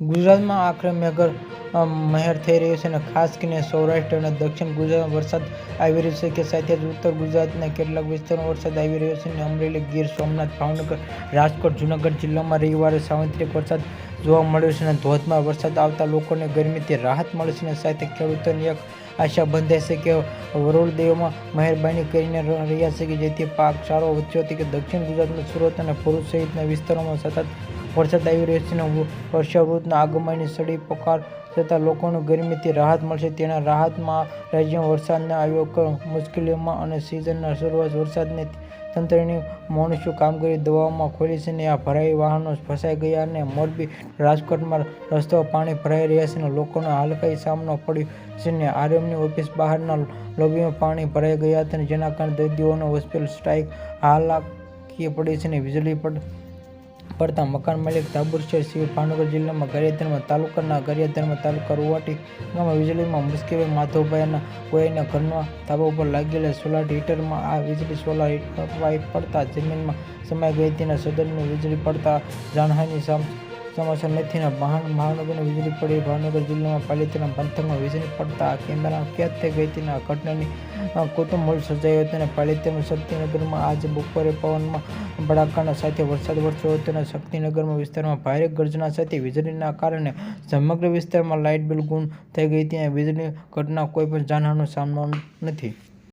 ગુજરાતમાં આખરે મેઘર મહેર થઈ રહ્યો છે અને ખાસ કરીને સૌરાષ્ટ્ર અને દક્ષિણ ગુજરાતમાં વરસાદ આવી રહ્યો છે કે સાથે જ ઉત્તર ગુજરાતના કેટલાક વિસ્તારોમાં વરસાદ આવી રહ્યો છે અને અમરેલી, ગીર, સોમનાથ, ભાવનગર, રાજકોટ, જૂનાગઢ જિલ્લામાં રવિવારે સાવંત્રિક વરસાદ જોવા મળ્યો છે અને ધોધમાં વરસાદ આવતા લોકોને ગરમીથી રાહત મળશે અને સાથે ખેડૂતોની એક આશા બંધાય છે કે વરુણદેવમાં મહેરબાની કરીને રહ્યા છે કે જેથી પાક સારો વધ્યો હતો કે દક્ષિણ ગુજરાતના સુરત અને ભરૂચ સહિતના વિસ્તારોમાં સતત વરસાદ આવી રહ્યો છે અને વર્ષાઋતુના આગમનની સડી પકાર થતાં લોકોને ગરમીથી રાહત મળશે. તેના રાહતમાં રાજ્યમાં વરસાદના ન આવ્યો મુશ્કેલીઓમાં અને સિઝનના શરૂઆત વરસાદને તંત્રની મોણસું કામગીરી દવાઓમાં ખોલી છે અને આ ભરાઈ વાહનો ફસાઈ ગયા અને મોરબી રાજકોટમાં રસ્તાઓ પાણી ભરાઈ રહ્યા છે અને લોકોનો હાલકાઈ સામનો પડ્યો છે અને આરએમની ઓફિસ બહારના લોબીમાં પાણી ભરાઈ ગયા હતા અને જેના કારણે દર્દીઓનો હોસ્પિટલ સ્ટ્રાઇક હાલાકી પડી છે અને વીજળી પડ પડતા મકાન માલિક તાબુરશેર શિવ ભાવનગર જિલ્લામાં ગારિયાધારમાં તાલુકાના ગારિયાધારમાં તાલુકા રૂવાટી ગામમાં વીજળીમાં મુશ્કેલી માધવભાઈના કોઈના ઘરના ધાબા ઉપર લાગેલા સોલાર હીટરમાં આ વીજળી સોલાર હીટર પડતા જમીનમાં સમાઈ ગઈ તેના સદનની વીજળી પડતા જાનહાનિ સમાચાર નથી. મહાનગરની વીજળી પડી, ભાવનગર જિલ્લામાં પાલિતાના પંથકમાં વીજળી પડતા કેન્દ્રના કેદ થઈ ગઈ તેના ઘટનાની કુતુહલ સર્જાયો હતો અને પાલિતાણા શક્તિનગરમાં આજે બપોરે પવનમાં ભડાકાના સાથે વરસાદ વરસ્યો હતો અને શક્તિનગરમાં વિસ્તારમાં ભારે ગર્જના સાથે વીજળીના કારણે સમગ્ર વિસ્તારમાં લાઇટ બિલ ગુમ થઈ ગઈ અને વીજળી ઘટના કોઈ પણ જાનહાનિનો સામનો નથી.